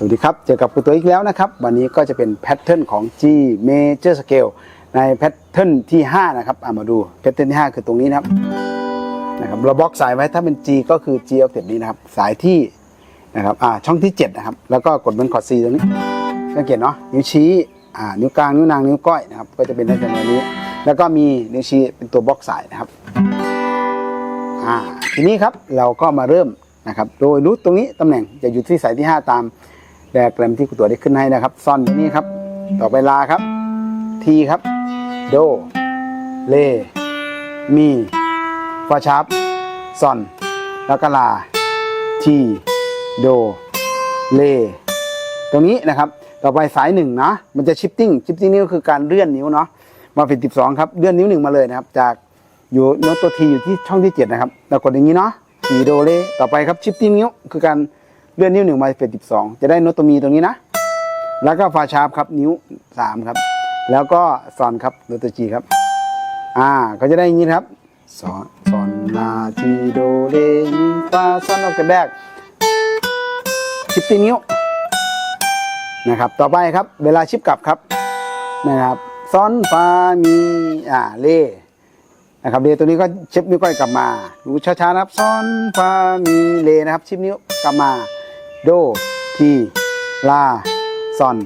สวัสดีครับ เจอกับคุณตัวอีกแล้วนะครับ วันนี้ก็จะเป็นแพทเทิร์นของ G major scale ในแพทเทิร์นที่ 5 นะครับามาดูแพทเทิร์นที่ 5 คือตรงนี้นะครับนะครับเราบล็อกสายไว้ถ้าเป็น G ก็คือ G เอาเต็นี้นะครับ สายที่นะครับอ่าช่องที่ 7 นะครับ แล้วก็กดบนคอร์ด C ตรงนี้สังเกตเนาะนิ้วชี้อ่านิ้วกลางนิ้วนางนิ้วก้อยนะครับก็จะเป็นลักษณะนี้ แล้วก็มีนิ้วชี้เป็นตัวบล็อกสายนะครับอ่าทีนี้ครับเราก็มาเริ่มนะครับโดยรู้ตรงนี้ตำแหน่งจะอยู่ที่สายที่ 5 ตาม แดกแกรมที่คุณตัวได้ขึ้นให้นะครับ ซ่อนนี้ครับ ต่อไปลาครับ ทีครับ โด เล มีฟาชาร์ปซอน แล้วก็ลา ที โด เล ตรงนี้นะครับ ต่อไปสายหนึ่งนะ มันจะชิปติ้ง ชิปติ้งนี่ก็คือการเลื่อนนิ้วเนาะ มาเป็นสิบสองครับ เลื่อนนิ้วหนึ่งมาเลยนะครับ จากอยู่โน้ตตัวทีอยู่ที่ช่องที่เจ็ดนะครับเรากดอย่างนี้เนาะทีโดเล ต่อไปครับชิปติ้งนิ้วคือการ เลื่อนนิ้วหนึ่งมาเป็นสิบสองจะได้โนตตัวมีตรงนี้นะ แล้วก็ฟาชาร์ปครับนิ้วสามครับ แล้วก็ซอนครับโนตจีครับ อ่าก็จะได้อย่างนี้ครับซอนซอนลาทีโดเรมีฟาซอนออกจากแรกชิปติ้งนิ้วนะครับต่อไปครับเวลาชิปกลับครับนะครับซอนฟามีอ่าเลนะครับเลตัวนี้ก็ชิปนิ้วก้อยกลับมาดูช้าๆนะครับซอนฟามีเลนะครับชิปนิ้วกลับมา โด ที ลา ซอน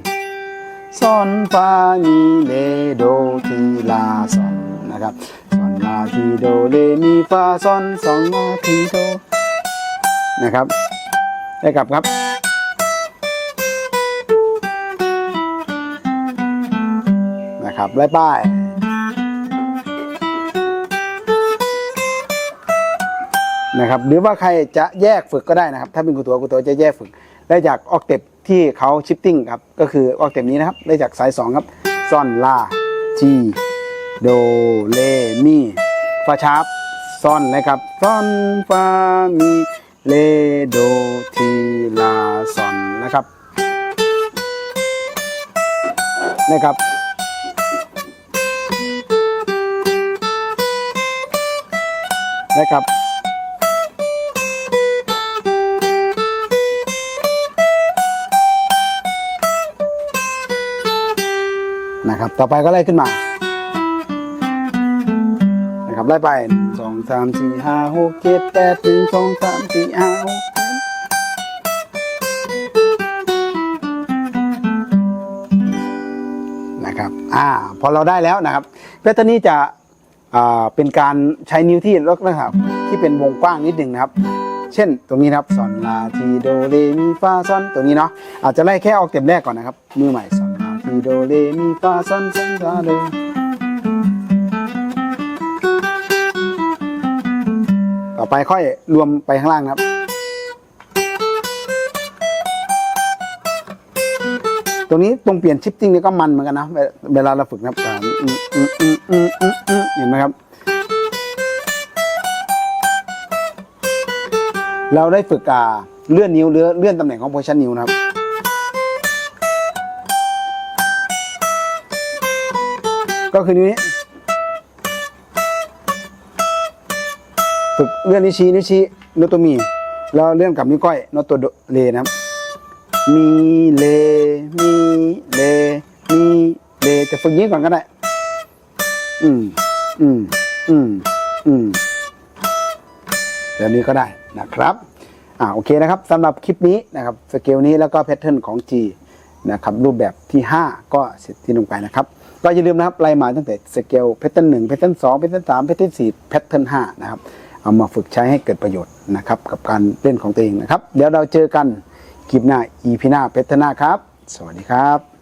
ซอนฟามีเลโด ที ลา ซอน นะครับซอนลาทีโดเลมีฟาซอนซอนลาทีโด นะครับ ได้กลับครับนะครับไล่ป้าย นะครับหรือว่าใครจะแยกฝึกก็ได้นะครับ ถ้าเป็นครูตัวครูตัวจะแยกฝึก ได้จากออกเต็ปที่เขาชิปติ้งครับ ก็คือออกเต็ปนี้นะครับ ได้จากสาย 2 ครับซอนลาจีโดเลมีฟาชาร์ปซอนนะครับซอนฟามีเลโดทีลาซอนนะครับนะครับนะครับ นะครับ ต่อไปก็ไล่ขึ้นมา นะครับไล่ไปสองสามสี่ห้าหกเจ็ดแปดหนึ่งสองสามสี่ห้าหกเจ็ดนะครับอ่าพอเราได้แล้วนะครับแพทเทิร์นนี้จะอ่าเป็นการใช้นิ้วที่ลักษณะที่เป็นวงกว้างนิดหนึ่งนะครับเช่น ตรงนี้นะครับซอนลาทีโดเรมีฟาซอนตรงนี้เนาะอาจจะไล่แค่ออกเต็มแรกก่อนนะครับ มือใหม่ ซอโดเรมีฟาซอนซนลาโดต่อไปค่อยรวมไปข้างล่างครับตรงนี้ตรงเปลี่ยนชิปติ้งนี่ก็มันเหมือนกันนะ เวลาเราฝึกนะครับเห็นไหมครับ เราได้ฝึกอ่าเลื่อนนิ้วเลื่อนเลื่อนตำแหน่งของโพชันนิ้วนะครับ ก็คือนิ้วนี้ฝึกเลื่อนนิ้วชี้นิ้วชี้โนตตัวมีแล้วเลื่อนกับนิ้วก้อยโนตตัวโดเลนะครับ มีเลมีเลมีเลจะฝึกนี้ก่อนก็ได้อืมอืมอืมอืมแบบนี้ก็ได้นะครับอ่าโอเคนะครับสำหรับคลิปนี้นะครับสเกลนี้แล้วก็แพทเทิร์นของ G นะครับรูปแบบที่ 5 ก็เสร็จที่ลงไปนะครับก็อย่าลืมนะครับไล่มาตั้งแต่สเกลแพทเทิร์นหนึ่งแพทเทิร์นสองแพทเทิร์นสามแพทเทิร์นสี่แพทเทิร์นห้านะครับเอามาฝึกใช้ให้เกิดประโยชน์นะครับกับการเล่นของตัวเองนะครับ เดี๋ยวเราเจอกันคลิปหน้า EP หน้าแพทเทิร์นหน้าครับ สวัสดีครับ